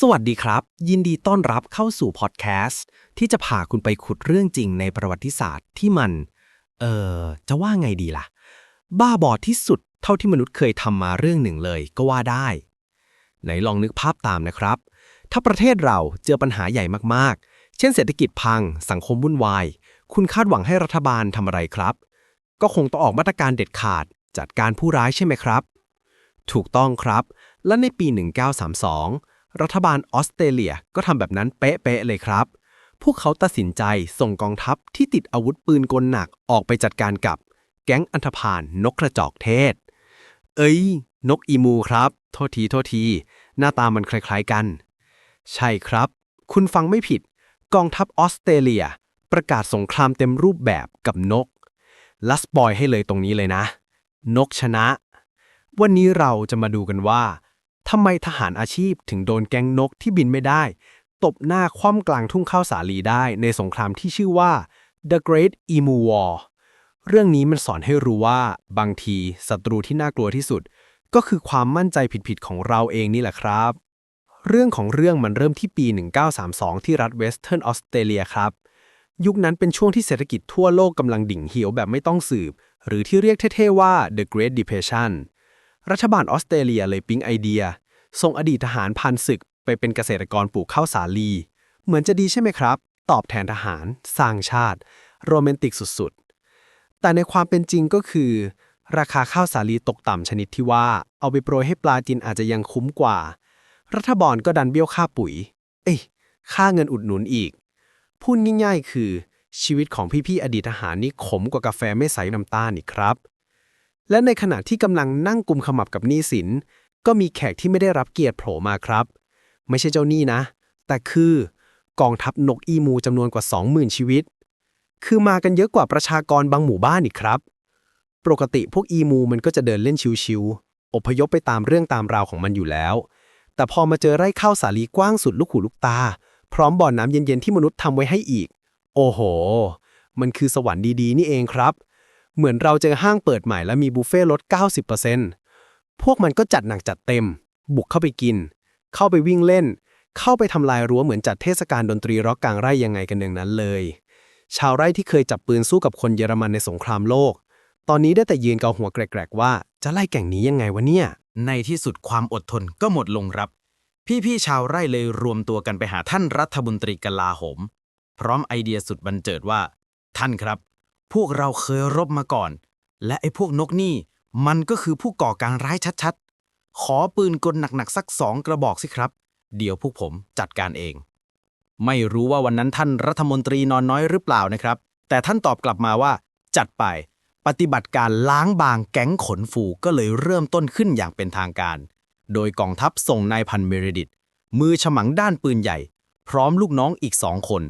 สวัสดีครับ ยินดีต้อนรับเข้าสู่พอดแคสต์ที่จะพาคุณไปขุดเรื่องจริงในประวัติศาสตร์ที่มัน เอ่อ จะว่าไงดีล่ะ บ้าบอที่สุดเท่าที่มนุษย์เคยทำมาเรื่องหนึ่งเลยก็ว่าได้ ไหนลองนึกภาพตามนะครับ ถ้าประเทศเราเจอปัญหาใหญ่มากๆ เช่นเศรษฐกิจพัง สังคมวุ่นวาย คุณคาดหวังให้รัฐบาลทำอะไรครับ ก็คงต้องออกมาตรการเด็ดขาด จัดการผู้ร้ายใช่ไหมครับ ถูกต้องครับ และในปี 1932 รัฐบาลออสเตรเลียก็ทำแบบนั้นเป๊ะๆเลยครับ พวกเขาตัดสินใจส่งกองทัพที่ติดอาวุธปืนกลหนักออกไปจัดการกับแก๊งอันธพาลนกกระจอกเทศ เอ้ย นกอีมูครับ โทษทีโทษที หน้าตามันคล้ายๆกัน ใช่ครับ คุณฟังไม่ผิด กองทัพออสเตรเลีย ประกาศสงครามเต็มรูปแบบกับนกลัสปอยให้เลยตรงนี้เลยนะ นกชนะ วันนี้เราจะมาดูกันว่า ทำไมทหารอาชีพถึงโดนแก๊งนกที่บินไม่ได้ ตบหน้าคว่ำกลางทุ่งข้าวสาลีได้ในสงครามที่ชื่อว่า The Great Emu War เรื่องนี้มันสอนให้รู้ว่าบางทีศัตรูที่น่ากลัวที่สุด ก็คือความมั่นใจผิดๆของเราเองนี่แหละครับ เรื่องของเรื่องมันเริ่มที่ปี 1932 ที่รัฐเวสเทิร์นออสเตรเลียครับ ยุคนั้นเป็นช่วงที่เศรษฐกิจทั่วโลกกำลังดิ่งเหี่ยวแบบไม่ต้องสืบ หรือที่เรียกเท่ๆว่า The Great Depression รัฐบาลออสเตรเลียเลยปิ๊งไอเดีย ส่งอดีตทหารพันศึกไปเป็นเกษตรกรปลูกข้าวสาลี เหมือนจะดีใช่ไหมครับ ตอบแทนทหาร สร้างชาติ โรแมนติกสุดๆ แต่ในความเป็นจริงก็คือ ราคาข้าวสาลีตกต่ำชนิดที่ว่า เอาไปโปรยให้ปลาจินอาจจะยังคุ้มกว่า รัฐบาลก็ดันเบี้ยวค่าปุ๋ย เอ้ยค่าเงินอุดหนุนอีก พูดง่ายๆ คือ ชีวิตของพี่ๆอดีตทหารนี่ขมกว่ากาแฟไม่ใส่น้ำตาลนี่ครับ และในขณะที่กำลังนั่งกุมขมับกับหนี้สิน ก็มีแขกที่ไม่ได้รับเกียรติโผล่มาครับ ไม่ใช่เจ้าหนี้นะ แต่คือกองทัพนกอีมูจำนวนกว่า 20,000 ชีวิต คือมากันเยอะกว่าประชากรบางหมู่บ้านอีกครับ ปกติพวกอีมูมันก็จะเดินเล่นชิวๆอพยพไปตามเรื่องตามราวของมันอยู่แล้ว แต่พอมาเจอไร่ข้าวสาลีกว้างสุดลูกหูลูกตา พร้อมบ่อน้ำเย็นๆที่มนุษย์ทำไว้ให้อีก โอ้โห มันคือสวรรค์ดีๆ นี่เองครับ เหมือนเราเจอห้างเปิดใหม่แล้วมีบุฟเฟ่ลด 90%พวกมันก็จัดหนักจัดเต็ม บุกเข้าไปกิน เข้าไปวิ่งเล่น เข้าไปทำลายรั้วเหมือนจัดเทศกาลดนตรีร็อกกลางไร่ยังไงกันอย่งนั้นเลย ชาวไร่ที่เคยจับปืนสู้กับคนเยอรมันในสงครามโลก ตอนนี้ได้แต่ยืนเกาหัวแกรกๆว่าจะไล่แก่งนี้ยังไงวะเนี่ย ในที่สุดความอดทนก็หมดลงครับ พี่ๆชาวไร่เลยรวมตัวกันไปหาท่านรัฐมนตรีกลาโหม พร้อมไอเดียสุดบันเจิดว่า ท่านครับ พวกเราเคยรบมาก่อน และไอ้พวกนกนี่ มันก็คือผู้ก่อการร้ายชัดๆ ขอปืนกลหนักๆ สักสองกระบอกสิครับ เดี๋ยวพวกผมจัดการเอง ไม่รู้ว่าวันนั้นท่านรัฐมนตรีนอนน้อยหรือเปล่านะครับ แต่ท่านตอบกลับมาว่า จัดไป ปฏิบัติการล้างบางแก๊งขนฟูก็เลยเริ่มต้นขึ้นอย่างเป็นทางการ โดยกองทัพส่งนายพันเมเรดิตมือฉมังด้านปืนใหญ่ พร้อมลูกน้องอีกสองคน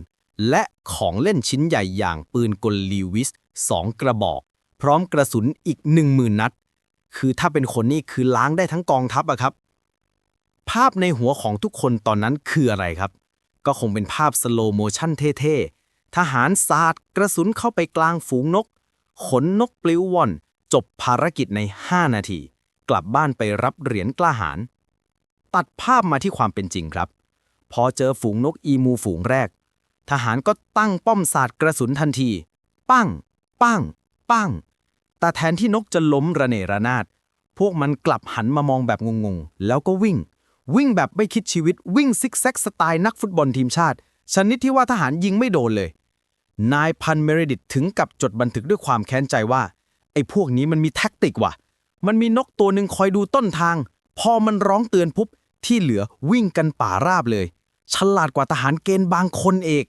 และของเล่นชิ้นใหญ่อย่างปืนกลลีวิสสองกระบอก พร้อมกระสุนอีกหนึ่งมืนนัด คือถ้าเป็นคนนี่คือล้างได้ทั้งกองทัพอะครับ ภาพในหัวของทุกคนตอนนั้นคืออะไรครับ ก็คงเป็นภาพสโลโมชั่นเท่ๆ ทหารสาดกระสุนเข้าไปกลางฝูงนก ขนนกปลิวว่อน จบภารกิจใน 5 นาที กลับบ้านไปรับเหรียญกล้าหาญตัดภาพมาที่ความเป็นจริงครับ พอเจอฝูงนกอีมูฝูงแรก ทหารก็ตั้งป้อมสาดกระสุนทันที ปั้ง ปั้ง ปั้ง แต่แทนที่นกจะล้มระเนระนาด พวกมันกลับหันมามองแบบงงๆ แล้วก็วิ่ง วิ่งแบบไม่คิดชีวิตวิ่งซิกแซกสไตล์นักฟุตบอลทีมชาติ ชนิดที่ว่าทหารยิงไม่โดนเลย นายพันเมริดิตถึงกับจดบันทึกด้วยความแค้นใจว่า ไอ้พวกนี้มันมีแท็กติกว่ะ มันมีนกตัวหนึ่งคอยดูต้นทาง พอมันร้องเตือนปุ๊บที่เหลือวิ่งกันป่าราบเลย ฉลาดกว่าทหารเกณฑ์บางคนเอก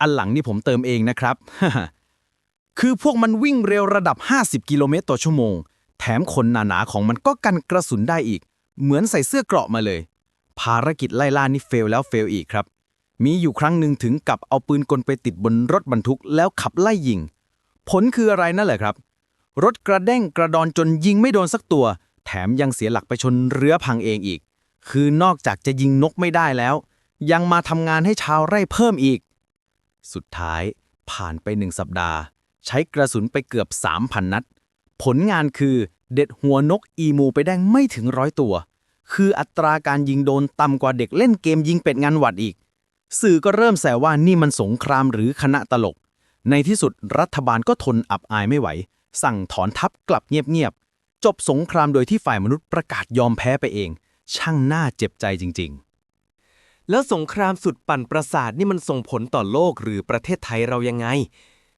อันหลังนี่ผมเติมเองนะครับ คือพวกมันวิ่งเร็วระดับ 50 กิโลเมตรต่อชั่วโมง แถมขนหนาๆของมันก็กันกระสุนได้อีก เหมือนใส่เสื้อเกราะมาเลย ภารกิจไล่ล่านี่เฟลแล้วเฟลอีกครับ มีอยู่ครั้งหนึ่งถึงกับเอาปืนกลไปติดบนรถบรรทุกแล้วขับไล่ยิง ผลคืออะไรนั่นแหละครับ รถกระเด้งกระดอนจนยิงไม่โดนสักตัว แถมยังเสียหลักไปชนเรือพังเองอีก คือนอกจากจะยิงนกไม่ได้แล้ว ยังมาทำงานให้ชาวไร่เพิ่มอีก สุดท้ายผ่านไปหนึ่งสัปดาห์ ใช้กระสุนไปเกือบ 3,000 นัด ผลงานคือเด็ดหัวนกอีมูไปได้ไม่ถึงร้อยตัว คืออัตราการยิงโดนต่ำกว่าเด็กเล่นเกมยิงเป็ดงานวัดอีก สื่อก็เริ่มแซวว่านี่มันสงครามหรือคณะตลก ในที่สุดรัฐบาลก็ทนอับอายไม่ไหว สั่งถอนทัพกลับเงียบๆจบสงครามโดยที่ฝ่ายมนุษย์ประกาศยอมแพ้ไปเอง ช่างน่าเจ็บใจจริง ๆ แล้วสงครามสุดปั่นประสาทนี่มันส่งผลต่อโลกหรือประเทศไทยเรายังไง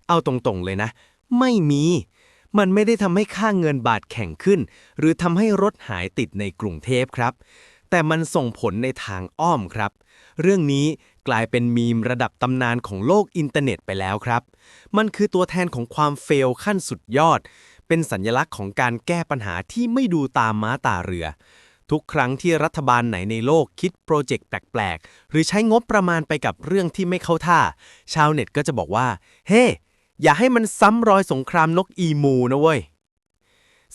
เอาตรงๆเลยนะ ไม่มี มันไม่ได้ทำให้ค่าเงินบาทแข็งขึ้น หรือทำให้รถหายติดในกรุงเทพครับ แต่มันส่งผลในทางอ้อมครับ เรื่องนี้กลายเป็นมีมระดับตำนานของโลกอินเทอร์เน็ตไปแล้วครับ มันคือตัวแทนของความเฟลขั้นสุดยอด เป็นสัญลักษณ์ของการแก้ปัญหาที่ไม่ดูตามม้าตาเรือ ทุกครั้งที่รัฐบาลไหนในโลกคิดโปรเจกต์แปลกๆ หรือใช้งบประมาณไปกับเรื่องที่ไม่เข้าท่า ชาวเน็ตก็จะบอกว่า เฮ้อย่าให้มันซ้ำรอยสงครามนกอีมูนะเว้ย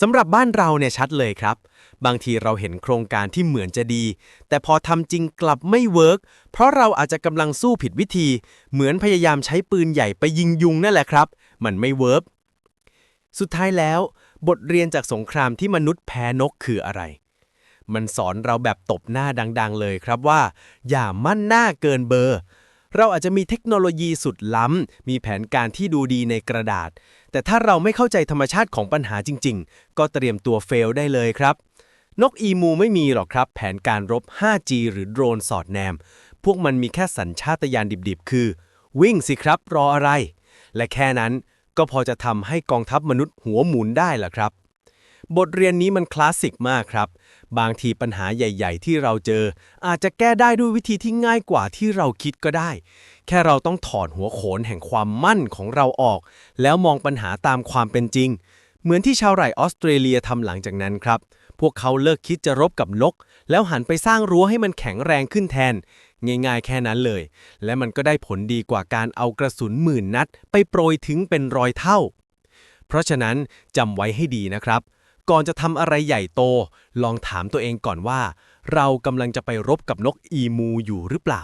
สำหรับบ้านเราเนี่ยชัดเลยครับ บางทีเราเห็นโครงการที่เหมือนจะดี แต่พอทำจริงกลับไม่เวิร์กเพราะเราอาจจะกำลังสู้ผิดวิธี เหมือนพยายามใช้ปืนใหญ่ไปยิงยุงนั่นแหละครับ มันไม่เวิร์กสุดท้ายแล้ว บทเรียนจากสงครามที่มนุษย์แพ้นกคืออะไร มันสอนเราแบบตบหน้าดังๆ เลยครับว่า อย่ามั่นหน้าเกินเบอร์ เราอาจจะมีเทคโนโลยีสุดล้ำ มีแผนการที่ดูดีในกระดาษ แต่ถ้าเราไม่เข้าใจธรรมชาติของปัญหาจริง ๆ ก็เตรียมตัวเฟลได้เลยครับ นกอีมูไม่มีหรอกครับ แผนการรบ 5G หรือโดรนสอดแนม พวกมันมีแค่สัญชาตญาณดิบๆ คือ วิ่งสิครับรออะไร และแค่นั้นก็พอจะทำให้กองทัพมนุษย์หัวหมุนได้ล่ะครับ บทเรียนนี้มันคลาสสิกมากครับ บางทีปัญหาใหญ่ ๆ ที่เราเจอ อาจจะแก้ได้ด้วยวิธีที่ง่ายกว่าที่เราคิดก็ได้ แค่เราต้องถอดหัวโขนแห่งความมั่นของเราออก แล้วมองปัญหาตามความเป็นจริง เหมือนที่ชาวไร่ออสเตรเลียทำหลังจากนั้นครับ พวกเขาเลิกคิดจะรบกับนก แล้วหันไปสร้างรั้วให้มันแข็งแรงขึ้นแทน ง่ายๆ แค่นั้นเลย และมันก็ได้ผลดีกว่าการเอากระสุนหมื่นนัด ไปโปรยถึงเป็นรอยเท่า เพราะฉะนั้นจำไว้ให้ดีนะครับ ก่อนจะทำอะไรใหญ่โต ลองถามตัวเองก่อนว่า เรากำลังจะไปรบกับนกอีมูอยู่หรือเปล่า